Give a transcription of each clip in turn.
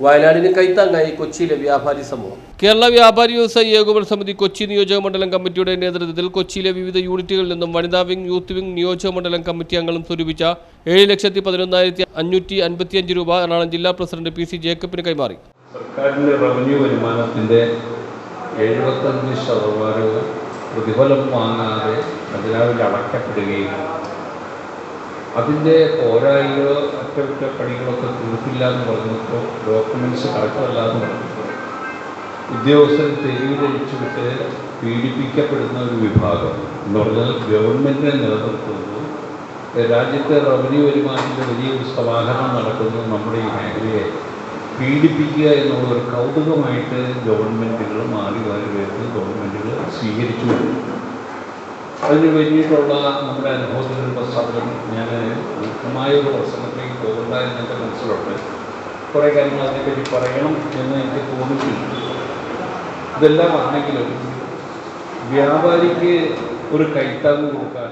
വയനാടിന് കൈത്താങ്ങായി കൊച്ചിയിലെ വ്യാപാരി സമൂഹം. കേരള വ്യാപാരി വ്യവസായി ഏകോപന സമിതി കൊച്ചി നിയോജക മണ്ഡലം കമ്മിറ്റിയുടെ നേതൃത്വത്തിൽ കൊച്ചിയിലെ വിവിധ യൂണിറ്റുകളിൽ നിന്നും വനിതാ വിംഗ് യൂത്ത് വിംഗ് നിയോജക മണ്ഡലം കമ്മിറ്റി അംഗങ്ങളും സ്വരൂപിച്ച ഏഴ് ലക്ഷത്തി പതിനൊന്നായിരത്തി അഞ്ഞൂറ്റി അൻപത്തിയഞ്ച് രൂപ എറണാകുളം ജില്ലാ പ്രസിഡന്റ് പി സി ജേക്കബിന് കൈമാറി. സർക്കാരിന്റെ റവന്യൂ വരുമാനത്തിന്റെ എഴുപത്തഞ്ച് ശതമാനവും പ്രതിഫലം വാങ്ങാതെ അതിനാവിൽ അടയ്ക്കപ്പെടുകയും അതിന്റെ പോരായികളോ അറ്റകുറ്റപ്പണികളൊക്കെ തീർത്തില്ല എന്ന് പറഞ്ഞപ്പോൾ ഡോക്യുമെന്റ്സ് കറക്റ്റല്ല എന്ന് പറഞ്ഞപ്പോൾ ഉദ്യോഗസ്ഥർ തെരുവിലഴിച്ചു വിട്ട് പീഡിപ്പിക്കപ്പെടുന്ന ഒരു വിഭാഗം എന്ന് പറഞ്ഞാൽ ഗവൺമെന്റിനെ നിലനിർത്തുന്നു. രാജ്യത്തെ റവന്യൂ വരുമാനത്തിന്റെ വലിയൊരു സമാഹരണം നടക്കുന്നു നമ്മുടെ ഈ മേഖലയെ പീഡിപ്പിക്കുക എന്നുള്ള ഒരു കൗതുകമായിട്ട് ഗവൺമെന്റുകൾ മാറി മാറി വരുന്നത് ഗവൺമെന്റുകൾ സ്വീകരിച്ചു വരുന്നു. അതിന് വേണ്ടിയിട്ടുള്ള നമ്മുടെ അനുഭവത്തിന്റെ പശ്ചാത്തലം ഞാൻ ദീർഘമായ ഒരു പ്രസംഗത്തിലേക്ക് പോകണ്ട എന്ന് എന്റെ മനസ്സിലുണ്ട്. കുറേ കാര്യങ്ങൾ അതിനെപ്പറ്റി പറയണം എന്ന് എനിക്ക് തോന്നിയിട്ടുണ്ട്. ഇതെല്ലാം ആണെങ്കിലും വ്യാപാരിക്ക് ഒരു കൈത്താങ്ങ് കൊടുക്കാൻ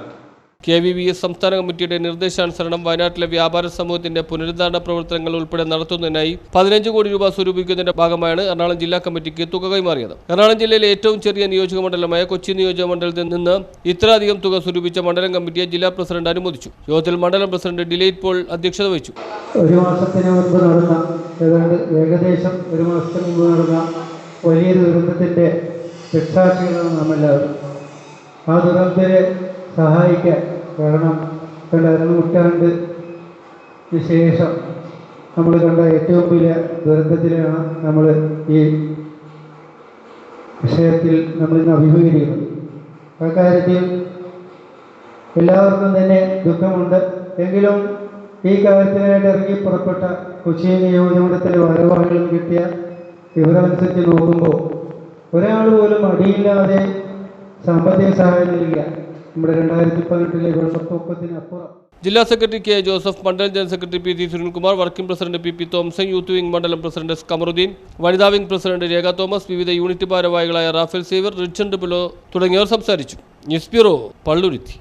കെ വി വി എസ് സംസ്ഥാന കമ്മിറ്റിയുടെ നിർദ്ദേശാനുസരണം വയനാട്ടിലെ വ്യാപാര സമൂഹത്തിന്റെ പുനരുദ്ധാരണ പ്രവർത്തനങ്ങൾ ഉൾപ്പെടെ നടത്തുന്നതിനായി പതിനഞ്ച് കോടി രൂപ സ്വരൂപിക്കുന്നതിന്റെ ഭാഗമായാണ് എറണാകുളം ജില്ലാ കമ്മിറ്റിക്ക് തുക കൈമാറിയത്. എറണാകുളം ജില്ലയിലെ ഏറ്റവും ചെറിയ നിയോജക മണ്ഡലമായ കൊച്ചി നിയോജക മണ്ഡലത്തിൽ നിന്ന് ഇത്രയധികം തുക സ്വരൂപിച്ച മണ്ഡലം കമ്മിറ്റിയെ ജില്ലാ പ്രസിഡന്റ് അനുമോദിച്ചു. യോഗത്തിൽ മണ്ഡലം പ്രസിഡന്റ് ഡിലൈറ്റ് പോൾ അധ്യക്ഷത വഹിച്ചു. ഒരു മാസത്തിന് ഒരു സഹായിക്കാൻ കാരണം രണ്ടായിരം നൂറ്റാണ്ടിന് ശേഷം നമ്മൾ കണ്ട ഏറ്റവും വലിയ ദുരന്തത്തിലാണ് നമ്മൾ ഈ വിഷയത്തിൽ നമ്മൾ ഇന്ന് അഭിമുഖീകരിക്കുന്നത്. ആ കാര്യത്തിൽ എല്ലാവർക്കും തന്നെ ദുഃഖമുണ്ട്. എങ്കിലും ഈ കാര്യത്തിനായിട്ട് ഇറങ്ങി പുറപ്പെട്ട കൊച്ചി നിയോജകമണ്ഡലത്തിലെ ഭാരവാഹികളും കിട്ടിയ വിവരമനുസരിച്ച് നോക്കുമ്പോൾ ഒരാൾ പോലും അടിയില്ലാതെ സാമ്പത്തിക സഹായം നൽകിയ നമ്മുടെ രണ്ടായിരത്തി പതിനെട്ടിലെ വെള്ളപ്പൊക്കത്തിനപ്പുറം ജില്ലാ സെക്രട്ടറി കെ ജോസഫ് മണ്ഡലം general secretary P T Sunilkumar working president P P Thomasan youth wing മണ്ഡലം പ്രസിഡന്റ് എസ് കമറുദ്ദീൻ വനിതാ വിംഗ് പ്രസിഡന്റ് രേഖ തോമസ് വിവിധ യൂണിറ്റ് ഭാരവാഹികളായ റാഫേൽ സേവർ റിച്ചൻഡ് പിലോ തുടങ്ങിയവർ സംസാരിച്ചു. News bureau Palluruthy.